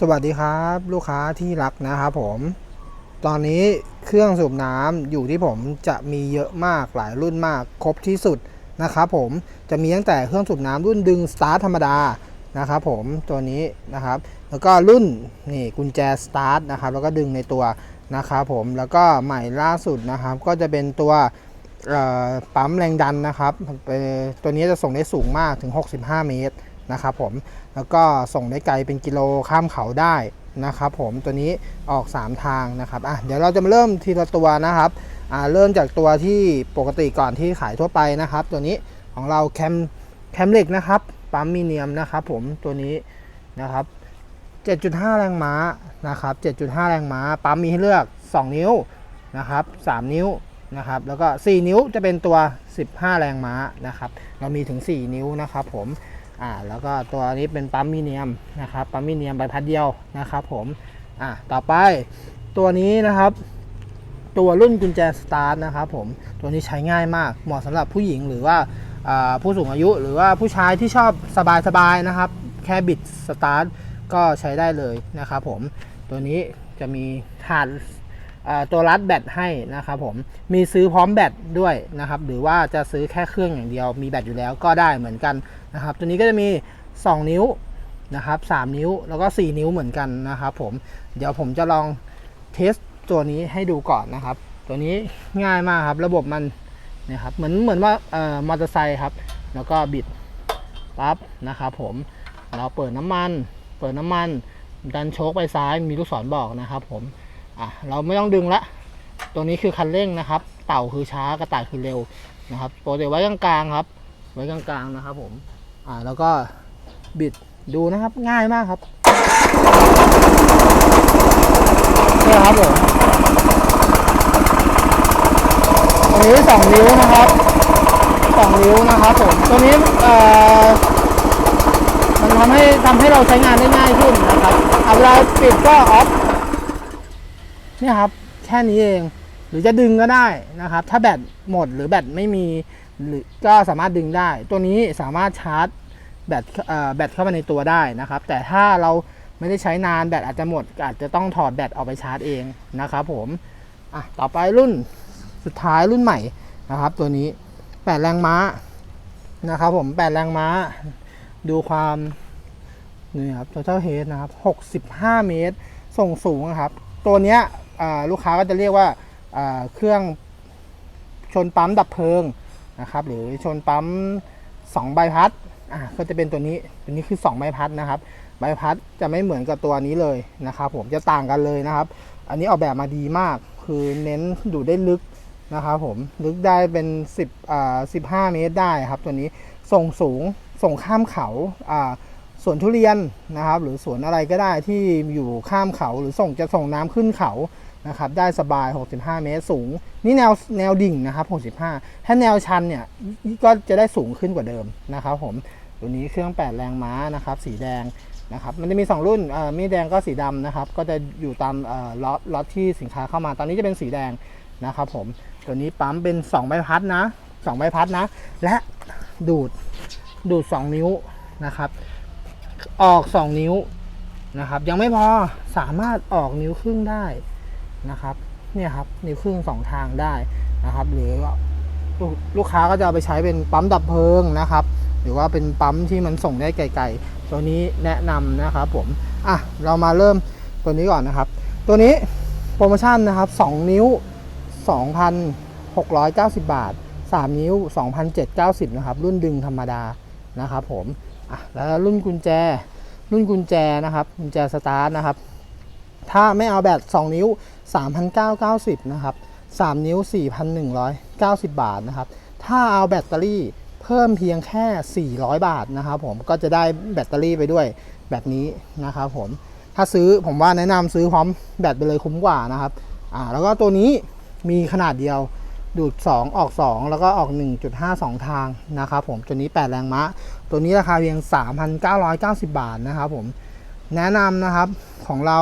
สวัสดีครับลูกค้าที่รักนะครับผม ตอนนี้เครื่องสูบน้ำอยู่ที่ผมจะมีเยอะมากหลายรุ่นมากครบที่สุดนะครับผมจะมีตั้งแต่เครื่องสูบน้ำรุ่นดึงสตาร์ทธรรมดานะครับผมตัวนี้นะครับ แล้วก็รุ่นนี่กุญแจสตาร์ทนะครับแล้วก็ดึงในตัวนะครับผมแล้วก็ใหม่ล่าสุดนะครับ ก็จะเป็นตัวปั๊มแรงดันนะครับตัวนี้จะส่งได้สูงมากถึง 65 เมตร นะครับผมแล้วก็ส่งได้ไกลเป็นกิโลข้ามเขาได้นะครับผมตัวนี้ออก 3 ทางนะครับอะเดี๋ยวเราจะมาเริ่มทีละตัวนะครับอ่าเริ่มจากตัวที่ปกติก่อนที่ขายทั่วไปนะครับ ตัวนี้ของเราแคมแคมเหล็กนะครับปั๊มมีเนียมนะครับผมตัวนี้นะครับ 7.5 แรงม้านะครับ 7.5 แรงม้า ปั๊มมีให้เลือก 2 นิ้วนะครับ 3 นิ้วนะครับ แล้วก็ 4 นิ้วจะเป็นตัว 15 แรงม้านะครับ เรามีถึง 4 นิ้วนะครับผม อ่าแล้วก็ตัวนี้เป็นปั๊มมีเนียมนะครับปั๊มมีเนียมใบพัดเดียวนะครับผมอ่าต่อไปตัวนี้นะครับ ตัวรุ่นกุญแจสตาร์ทนะครับผมตัวนี้ใช้ง่ายมากเหมาะสำหรับผู้หญิงหรือว่าผู้สูงอายุหรือว่าผู้ชายที่ชอบสบายๆนะครับ แค่บิดสตาร์ทก็ใช้ได้เลยนะครับผมตัวนี้จะมีถาดตัวรัดแบตให้นะครับผมมีซื้อพร้อมแบตด้วยนะครับ หรือว่าจะซื้อแค่เครื่องอย่างเดียวมีแบตอยู่แล้วก็ได้เหมือนกัน นะครับตัวนี้ก็จะมี 2 นิ้วนะครับ3นิ้วแล้วก็ 4 นิ้วเหมือนกันนะครับผมเดี๋ยวผมจะลองเทสตัวนี้ให้ดูก่อนนะครับ ตัวนี้ง่ายมากครับระบบมันนะครับเหมือนเหมือนว่าเอ่อมอเตอร์ไซค์ครับ แล้วก็บิดปั๊บนะครับผมเราเปิดน้ำมัน เปิดน้ำมัน ดันโชคไปซ้ายมีลูกศรบอกนะครับผมอะเราไม่ต้องดึงละตัวนี้คือคันเร่งนะครับ เต่าคือช้ากระต่ายคือเร็วนะครับปกติไว้กลางๆครับ ไว้กลางๆนะครับผม อ่าแล้วก็บิดดูนะครับง่ายมากครับนี่ครับผมตัวนี้สองนิ้วนะครับสองนิ้วนะครับผมตัวนี้เอ่อมันทำให้ทำให้เราใช้งานได้ง่ายขึ้นนะครับเอาเวลาปิดก็ออฟนี่ครับแค่นี้เองหรือจะดึงก็ได้นะครับ ถ้าแบตหมดหรือแบตไม่มีหรือก็สามารถดึงได้ ตัวนี้สามารถชาร์จ แบตเอ่อแบตเข้าไปในตัวได้นะครับ แต่ถ้าเราไม่ได้ใช้นานแบตอาจจะหมดอาจจะต้องถอดแบตออกไปชาร์จเองนะครับผมอะต่อไปรุ่นสุดท้ายรุ่นใหม่นะครับ ตัวนี้ 8 แรงม้านะครับผม 8 แรงม้า ดูความนี่ครับ total head นะครับ 65 เมตร ส่งสูงนะครับ ตัวเนี้ยลูกค้าก็จะเรียกว่าเครื่องชนปั๊มดับเพลิงนะครับ หรือชนปั๊ม 2ใบพัดอ่าก็จะเป็นตัวนี้ตัวนี้คือ 2 ใบพัดนะครับ ใบพัดจะไม่เหมือนกับตัวนี้เลยนะครับ ผมจะต่างกันเลยนะครับ อันนี้ออกแบบมาดีมาก คือเน้นดูดได้ลึกนะครับผมลึกได้เป็น 10อ่า15 เมตรได้ครับ ตัวนี้ส่งสูงส่งข้ามเขาอ่าสวนทุเรียนนะครับ หรือสวนอะไรก็ได้ที่อยู่ข้ามเขาหรือส่งจะส่งน้ำขึ้นเขา นะครับได้สบาย 65 เมตรสูง นี่แนวแนวดิ่งนะครับ 65 ถ้าแนวชันเนี่ยก็จะได้สูงขึ้นกว่าเดิมนะครับผมตัวนี้เครื่อง 8 แรงม้านะครับสีแดงนะครับมันจะมี 2 รุ่นเออมีแดงก็สีดำนะครับก็จะอยู่ตามล็อตล็อตที่สินค้าเข้ามา ตอนนี้จะเป็นสีแดงนะครับผมตัวนี้ปั๊มเป็น 2 ใบพัดนะ 2 ใบพัดนะ และดูดดูด 2 นิ้วนะครับ ออก 2 นิ้วนะครับ ยังไม่พอสามารถออกนิ้วครึ่งได้ นะครับเนี่ยครับนิ้วครึ่งสองทางได้นะครับ หรือว่าลูกลูกค้าก็จะไปใช้เป็นปั๊มดับเพลิงนะครับ หรือว่าเป็นปั๊มที่มันส่งได้ไกลๆตัวนี้แนะนำนะครับผมอะเรามาเริ่มตัวนี้ก่อนนะครับ ตัวนี้โปรโมชั่นนะครับ 2 นิ้ว 2,690 บาท 3 นิ้ว 2,790นะครับรุ่นดึงธรรมดานะครับผมอะแล้วรุ่นกุญแจรุ่นกุญแจนะครับกุญแจสตาร์ทนะครับ ถ้าไม่เอาแบต2นิ้ว 3,990 นะครับ 3 นิ้ว 4,190 บาทนะครับ ถ้าเอาแบตเตอรี่เพิ่มเพียงแค่ 400 บาทนะครับผมก็จะได้แบตเตอรี่ไปด้วยแบบนี้นะครับผมถ้าซื้อผมว่าแนะนำซื้อพร้อมแบตไปเลยคุ้มกว่านะครับอ่าแล้วก็ตัวนี้มีขนาดเดียวดูด 2 ออก 2 แล้วก็ออก 1.52 ทางนะครับผมตัวนี้ 8 แรงม้า ตัวนี้ราคาเพียง 3,990 บาทนะครับผมแนะนำนะครับของเรา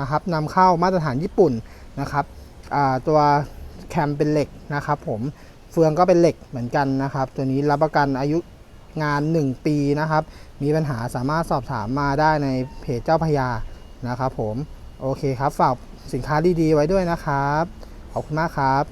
นะครับนำเข้ามาตรฐานญี่ปุ่นนะครับตัวแคมเป็นเหล็กนะครับผมเฟืองก็เป็นเหล็กเหมือนกันนะครับ ตัวนี้รับประกันอายุงาน 1 ปีนะครับ มีปัญหาสามารถสอบถามมาได้ในเพจเจ้าพยานะครับผม โอเคครับ ฝากสินค้าดีๆไว้ด้วยนะครับ ขอบคุณมากครับ